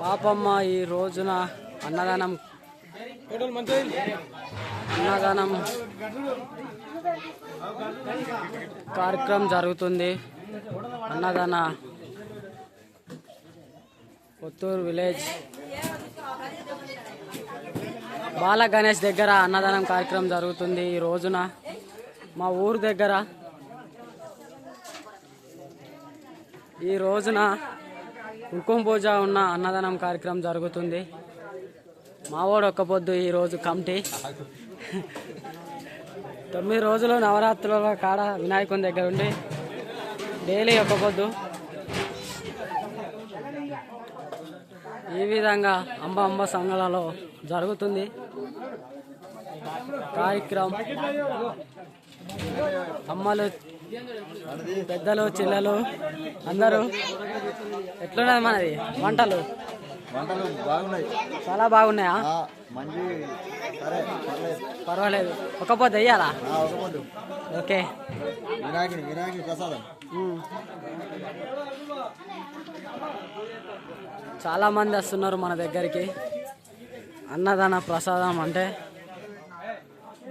పాపమ్మ ఈ రోజున అన్నదానం అన్నదానం కార్యక్రమం జరుగుతుంది. అన్నదాన కొత్తూరు విలేజ్ బాల గణేష్ దగ్గర అన్నదానం కార్యక్రమం జరుగుతుంది ఈ రోజున. మా ఊరు దగ్గర ఈ రోజున కుంకుమ పూజ ఉన్న అన్నదానం కార్యక్రమం జరుగుతుంది. మావోడు ఒక్క పొద్దు ఈరోజు కమిటీ. తొమ్మిది రోజులు నవరాత్రుల కాడ వినాయకుని దగ్గర ఉండి డైలీ ఒక్క పొద్దు. ఈ విధంగా అంబ అంబ సంఘాలలో జరుగుతుంది. కార్యక్రమం. అమ్మలు పెద్దలు చిల్లలు అందరూ ఎట్లున్నది మనది? వంటలు? వంటలు బాగున్నాయి. చాలా బాగున్నాయా? మంచి సరే పర్వాలేదు. ఒక పొద్దు వెయ్యాలా? ఓకే. వినాయకుని వినాయకుని ప్రసాదం. చాలామంది వస్తున్నారు మన దగ్గరికి. అన్నదాన ప్రసాదం అంటే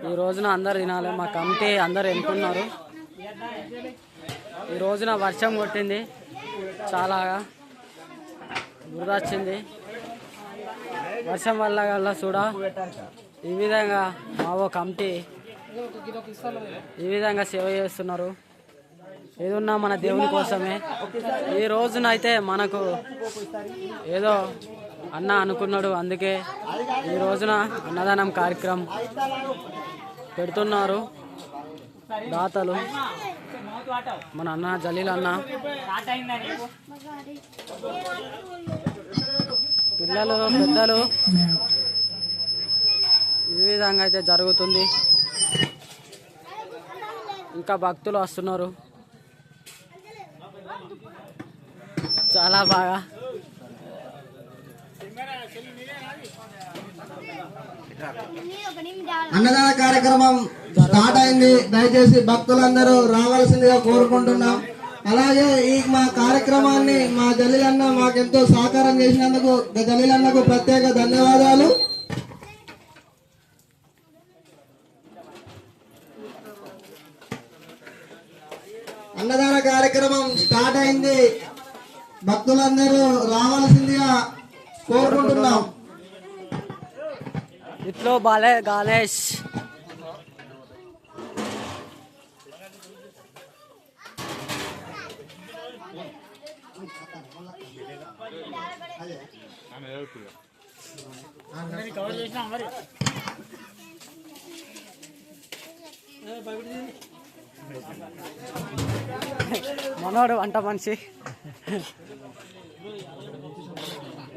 ఈ రోజున అందరు తినాలి. మా కమిటీ అందరు ఎన్నుకున్నారు ఈ రోజున వర్షం కొట్టింది. చాలా బురద వచ్చింది వర్షం వల్ల వల్ల చూడ ఈ విధంగా మావో కమిటీ ఈ విధంగా సేవ చేస్తున్నారు. ఏదున్నా మన దేవుని కోసమే. ఈ రోజున అయితే మనకు ఏదో అన్న అనుకున్నాడు అందుకే ఈ రోజున అన్నదానం కార్యక్రమం పెడుతున్నారు. దాతలు మన అన్న జలీల్ అన్న. పిల్లలు పెద్దలు ఈ విధంగా అయితే జరుగుతుంది. ఇంకా భక్తులు వస్తున్నారు. చాలా బాగా. అన్నదాన కార్యక్రమం స్టార్ట్ అయింది. దయచేసి భక్తులందరూ రావాల్సిందిగా కోరుకుంటున్నాం. అలాగే ఈ మా కార్యక్రమాన్ని మా జలీలన్న మాకెంతో సహకారం చేసినందుకు జలీలన్నకు ప్రత్యేక ధన్యవాదాలు అన్నదాన కార్యక్రమం స్టార్ట్ అయింది. భక్తులందరూ రావాల్సిందిగా కోరుకుంటున్నాం. ఇట్లో బాలే గణేష్ మనోడు వంట మనిషి.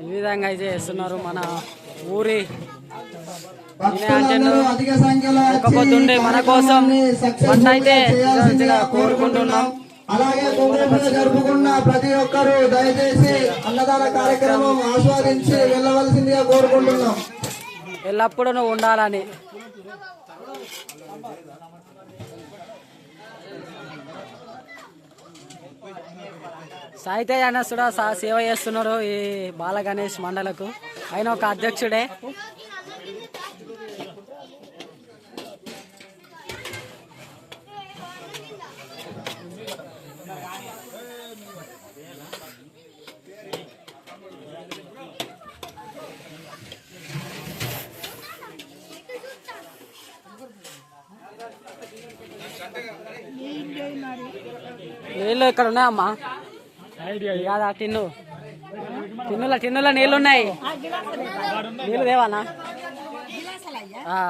ఈ విధంగా అయితే చేస్తున్నారు మన ఊరి ఒక్కపోతుండే మన కోసం వంట అయితే కోరుకుంటున్నాం. అలాగే కుంకుమ జరుపుకున్న ప్రతి ఒక్కరూ దయచేసి అన్నదాన కార్యక్రమం ఆస్వాదించి వెళ్ళవలసిందిగా కోరుకుంటున్నాం. ఎల్లప్పుడూ ఉండాలని. సాహిత్య అన్న కూడా సా- సేవ చేస్తున్నారు ఈ బాల గణేష్ మండలకు. ఆయన ఒక అధ్యక్షుడే. నీళ్ళు ఇక్కడ ఉన్నాయమ్మా. కాదా టిన్ను. టిన్నుల టిన్నుల నీళ్ళు ఉన్నాయి నీళ్ళు దేవానా ఆ.